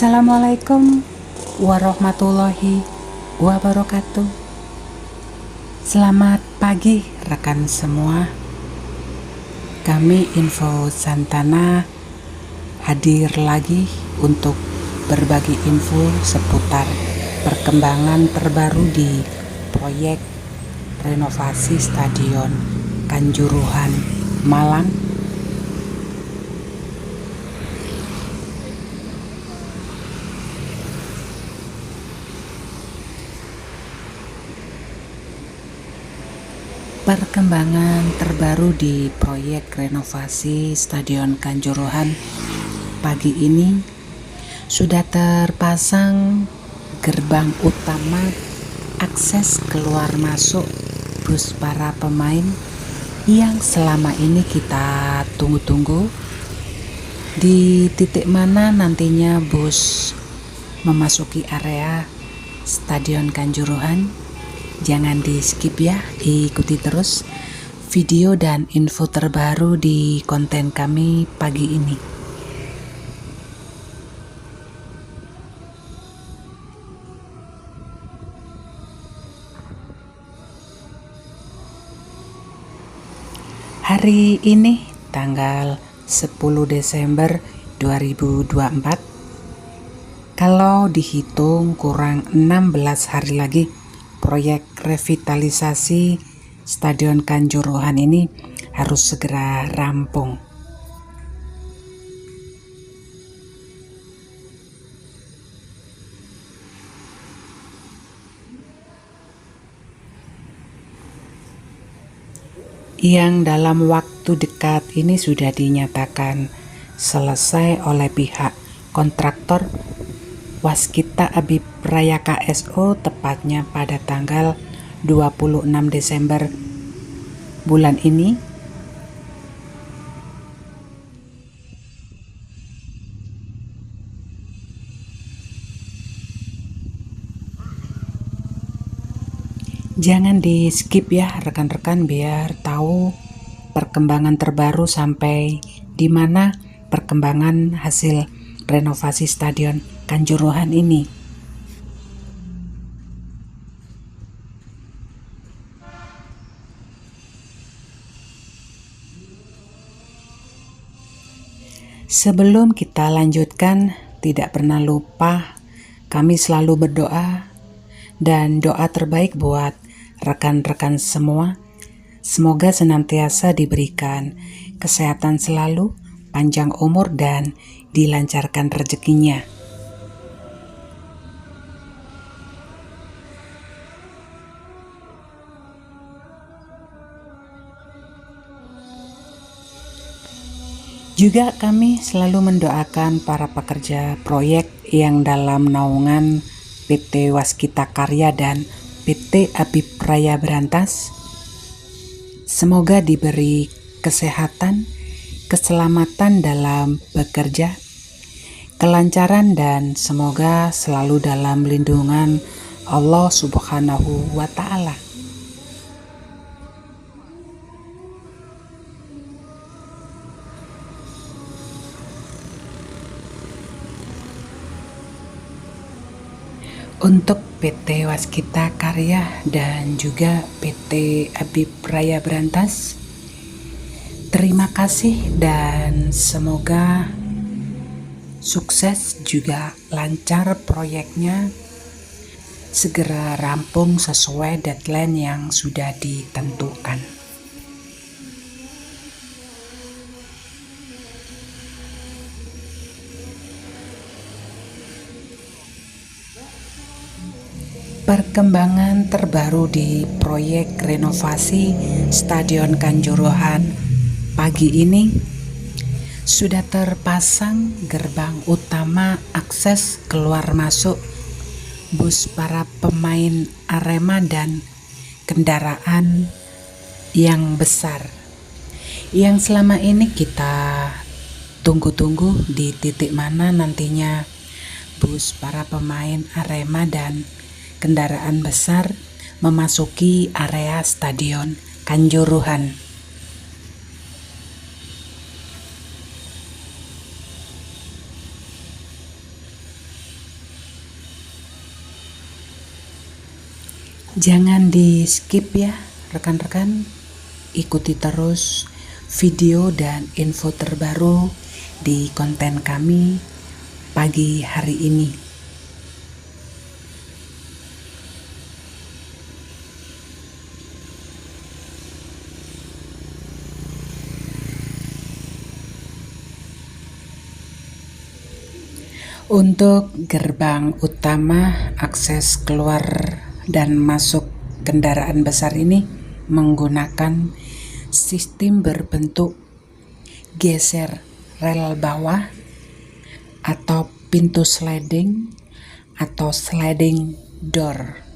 Assalamualaikum warahmatullahi wabarakatuh. Selamat pagi rekan semua. Kami Info Santana hadir lagi untuk berbagi info seputar perkembangan terbaru di proyek renovasi Stadion Kanjuruhan Malang Perkembangan terbaru di proyek renovasi Stadion Kanjuruhan pagi ini sudah terpasang gerbang utama akses keluar masuk bus para pemain yang selama ini kita tunggu-tunggu. Di titik mana nantinya bus memasuki area Stadion Kanjuruhan Jangan di skip ya, ikuti terus video dan info terbaru di konten kami pagi ini. Hari ini tanggal 10 Desember 2024 kalau dihitung kurang 16 hari lagi proyek revitalisasi Stadion Kanjuruhan ini harus segera rampung. Yang dalam waktu dekat ini sudah dinyatakan selesai oleh pihak kontraktor Waskita Abib Raya KSO tepatnya pada tanggal 26 Desember bulan ini. Jangan di skip ya rekan-rekan biar tahu perkembangan terbaru sampai di mana perkembangan hasil renovasi stadion Kanjuruhan ini. Sebelum kita lanjutkan, tidak pernah lupa kami selalu berdoa dan doa terbaik buat rekan-rekan semua. Semoga senantiasa diberikan kesehatan selalu, panjang umur, dan dilancarkan rezekinya. Juga kami selalu mendoakan para pekerja proyek yang dalam naungan PT Waskita Karya dan PT Abib Raya Berantas. Semoga diberi kesehatan, keselamatan dalam bekerja, kelancaran dan semoga selalu dalam lindungan Allah Subhanahu wa taala. Untuk PT Waskita Karya dan juga PT Abib Raya Berantas, terima kasih dan semoga sukses juga lancar proyeknya segera rampung sesuai deadline yang sudah ditentukan. Perkembangan terbaru di proyek renovasi Stadion Kanjuruhan. Pagi ini sudah terpasang gerbang utama akses keluar masuk. Bus para pemain Arema dan kendaraan yang besar. Yang selama ini kita tunggu-tunggu di titik mana nantinya bus para pemain Arema dan kendaraan besar memasuki area Stadion Kanjuruhan. Jangan di skip ya rekan-rekan, ikuti terus video dan info terbaru di konten kami pagi hari ini. Untuk gerbang utama akses keluar dan masuk kendaraan besar ini menggunakan sistem berbentuk geser rel bawah atau pintu sliding atau sliding door.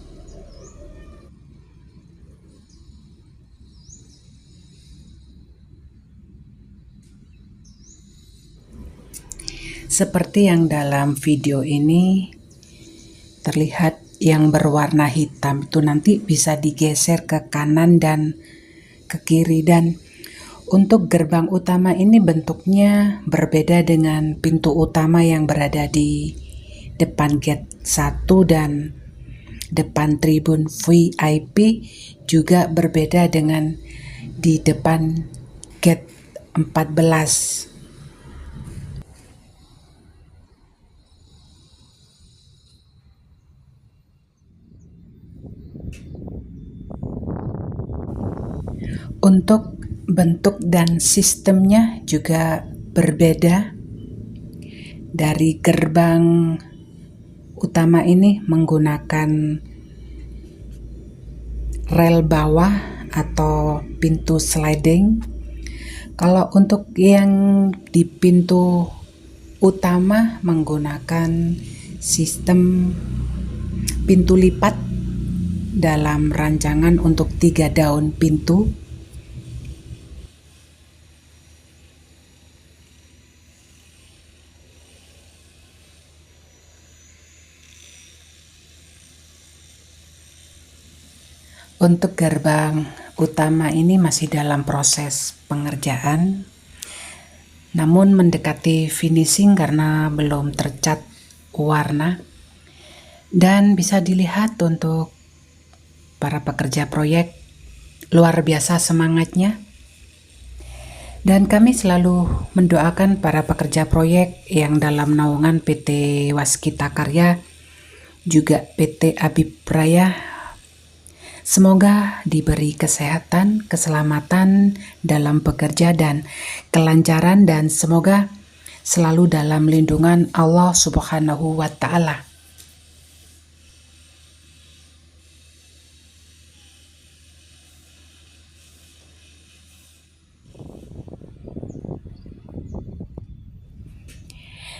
Seperti yang dalam video ini terlihat yang berwarna hitam itu nanti bisa digeser ke kanan dan ke kiri. Dan untuk gerbang utama ini bentuknya berbeda dengan pintu utama yang berada di depan gate 1 dan depan tribun VIP juga berbeda dengan di depan gate 14 Untuk bentuk dan sistemnya juga berbeda dari gerbang utama ini menggunakan rel bawah atau pintu sliding. Kalau untuk yang di pintu utama menggunakan sistem pintu lipat dalam rancangan untuk tiga daun pintu Untuk gerbang utama ini masih dalam proses pengerjaan, namun mendekati finishing karena belum tercat warna. Dan bisa dilihat untuk para pekerja proyek luar biasa semangatnya. Dan kami selalu mendoakan para pekerja proyek yang dalam naungan PT Waskita Karya, juga PT Abib Raya Semoga diberi kesehatan, keselamatan dalam bekerja dan kelancaran dan semoga selalu dalam lindungan Allah Subhanahu wa taala.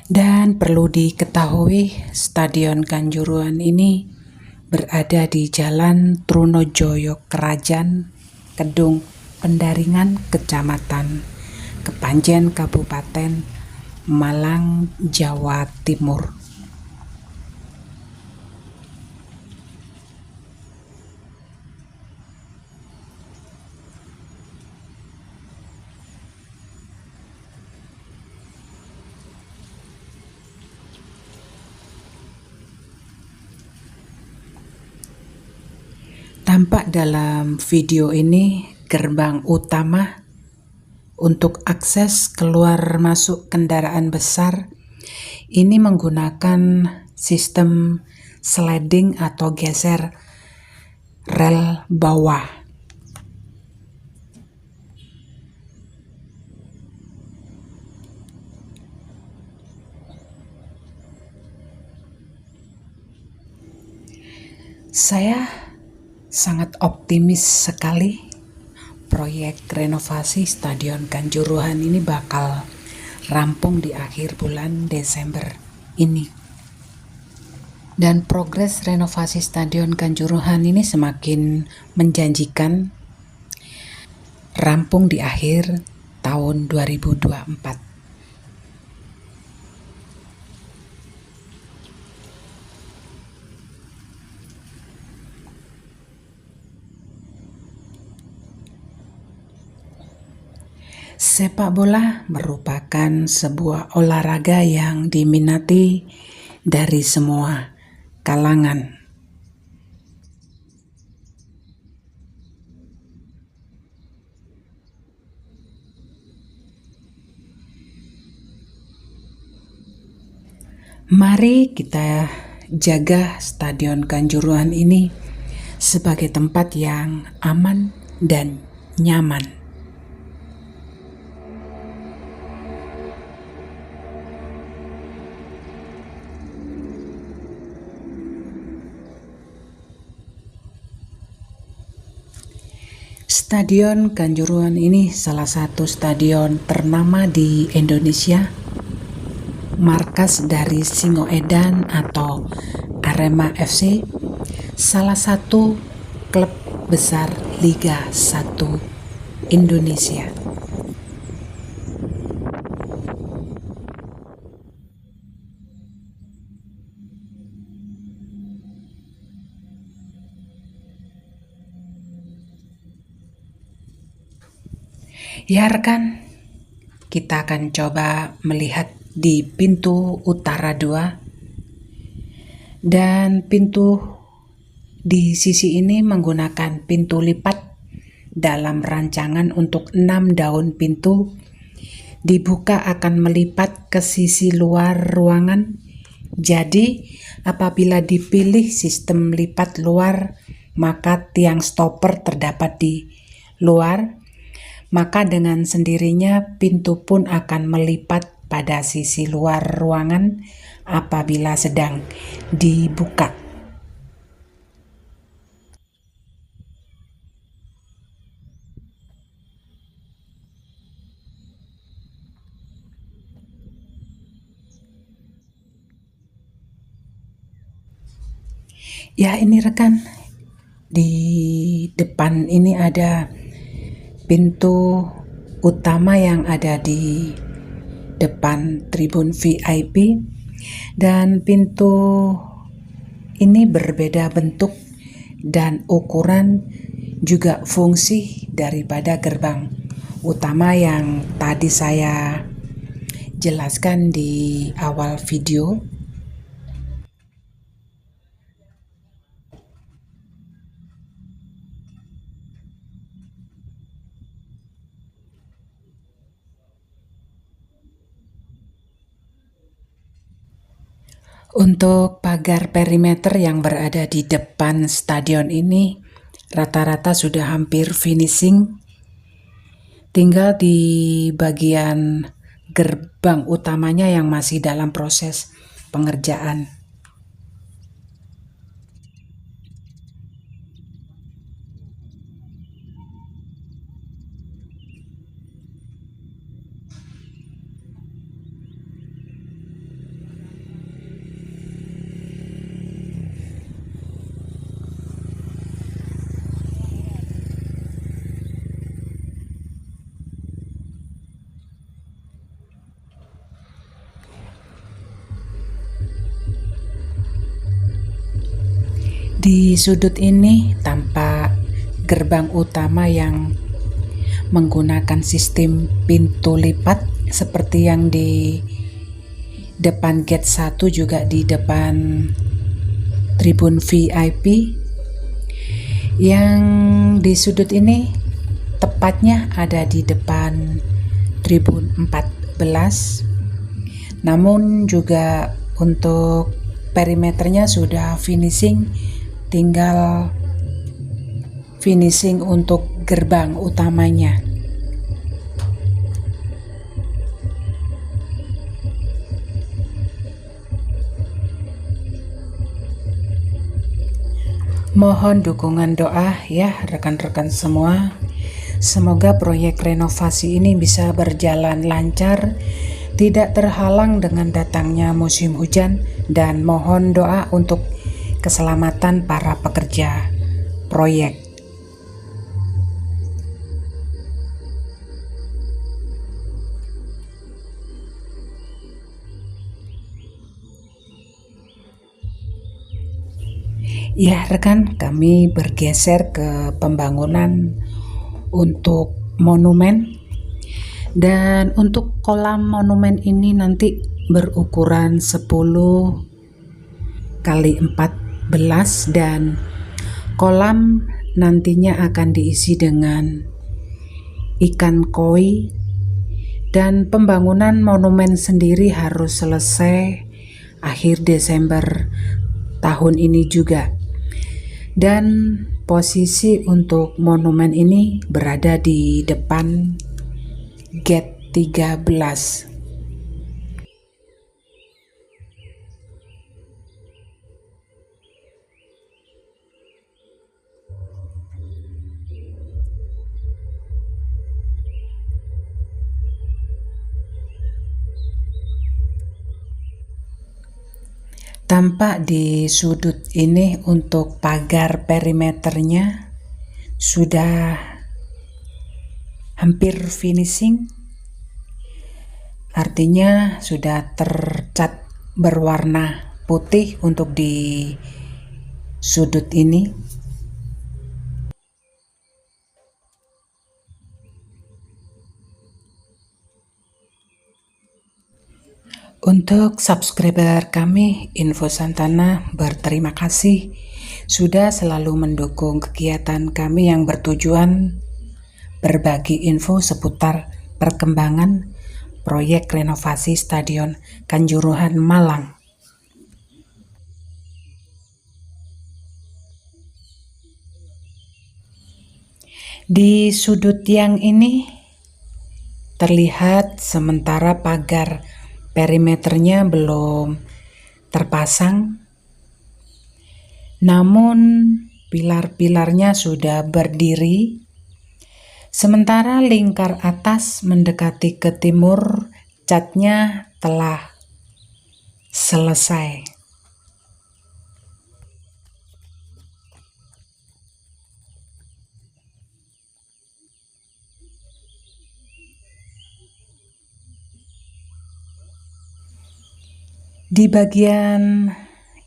Dan perlu diketahui, Stadion Kanjuruan ini berada di Jalan Trunojoyo Kerajaan Kedung Pendaringan Kecamatan Kepanjen Kabupaten Malang Jawa Timur Tampak dalam video ini gerbang utama untuk akses keluar masuk kendaraan besar ini menggunakan sistem sliding atau geser rel bawah. Saya sangat optimis sekali proyek renovasi Stadion Kanjuruhan ini bakal rampung di akhir bulan Desember ini. Dan progres renovasi Stadion Kanjuruhan ini semakin menjanjikan rampung di akhir tahun 2024. Sepak bola merupakan sebuah olahraga yang diminati dari semua kalangan. Mari kita jaga Stadion Kanjuruhan ini sebagai tempat yang aman dan nyaman. Stadion Kanjuruhan ini salah satu stadion ternama di Indonesia markas dari Singoedan atau Arema FC, salah satu klub besar Liga 1 Indonesia. Ya rekan, kita akan coba melihat di pintu utara dua. Dan pintu di sisi ini menggunakan pintu lipat dalam rancangan untuk enam daun pintu. Dibuka akan melipat ke sisi luar ruangan. Jadi apabila dipilih sistem lipat luar maka tiang stopper terdapat di luar maka dengan sendirinya pintu pun akan melipat pada sisi luar ruangan apabila sedang dibuka. Ya, ini rekan, di depan ini ada pintu utama yang ada di depan tribun VIP dan pintu ini berbeda bentuk dan ukuran juga fungsi daripada gerbang utama yang tadi saya jelaskan di awal video Untuk pagar perimeter yang berada di depan stadion ini rata-rata sudah hampir finishing. Tinggal di bagian gerbang utamanya yang masih dalam proses pengerjaan. Di sudut ini tampak gerbang utama yang menggunakan sistem pintu lipat seperti yang di depan gate 1 juga di depan tribun VIP yang di sudut ini tepatnya ada di depan tribun 14 namun juga untuk perimeternya sudah finishing tinggal finishing untuk gerbang utamanya. Mohon dukungan doa ya rekan-rekan semua. Semoga proyek renovasi ini bisa berjalan lancar, tidak terhalang dengan datangnya musim hujan dan mohon doa untuk keselamatan para pekerja proyek. Ya, rekan, kami bergeser ke pembangunan untuk monumen. Dan untuk kolam monumen ini nanti berukuran 10 kali 4 belas dan kolam nantinya akan diisi dengan ikan koi dan pembangunan monumen sendiri harus selesai akhir Desember tahun ini juga. Dan posisi untuk monumen ini berada di depan gate 13. Tampak di sudut ini untuk pagar perimeternya sudah hampir finishing. Artinya sudah tercat berwarna putih untuk di sudut ini. Untuk subscriber kami, Info Santana berterima kasih sudah selalu mendukung kegiatan kami yang bertujuan berbagi info seputar perkembangan proyek renovasi Stadion Kanjuruhan Malang. Di sudut yang ini terlihat sementara pagar perimeternya belum terpasang. Namun pilar-pilarnya sudah berdiri. Sementara lingkar atas mendekati ke timur catnya telah selesai Di bagian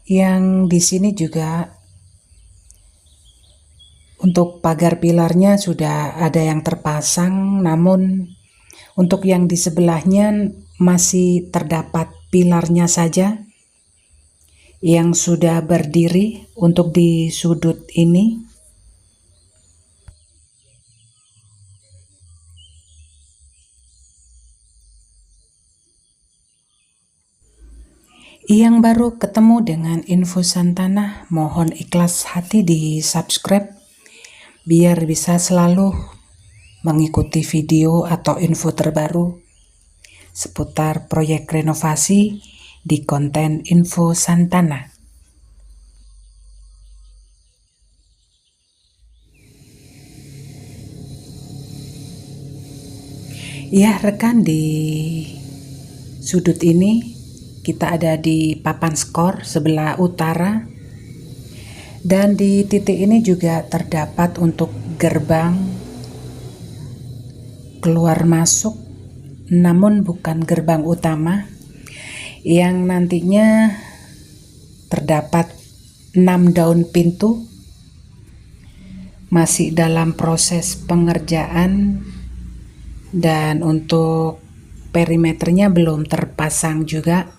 yang di sini juga untuk pagar pilarnya sudah ada yang terpasang, namun untuk yang di sebelahnya masih terdapat pilarnya saja yang sudah berdiri untuk di sudut ini. Yang baru ketemu dengan info Santana, mohon ikhlas hati di subscribe biar bisa selalu mengikuti video atau info terbaru seputar proyek renovasi di konten info Santana. Ya rekan di sudut ini kita ada di papan skor sebelah utara. Dan di titik ini juga terdapat untuk gerbang keluar masuk namun bukan gerbang utama. Yang nantinya terdapat 6 daun pintu. Masih dalam proses pengerjaan dan untuk perimeternya belum terpasang juga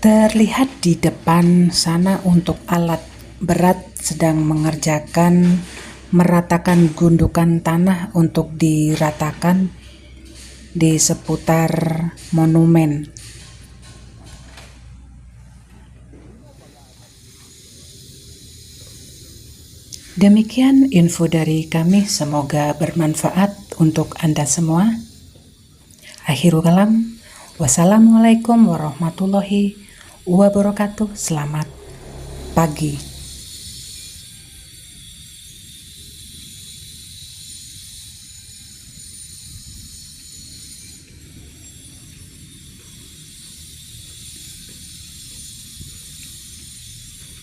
Terlihat di depan sana untuk alat berat sedang mengerjakan meratakan gundukan tanah untuk diratakan di seputar monumen. Demikian info dari kami, semoga bermanfaat untuk Anda semua. Akhirul kalam, wassalamualaikum warahmatullahi wabarakatuh. Selamat pagi.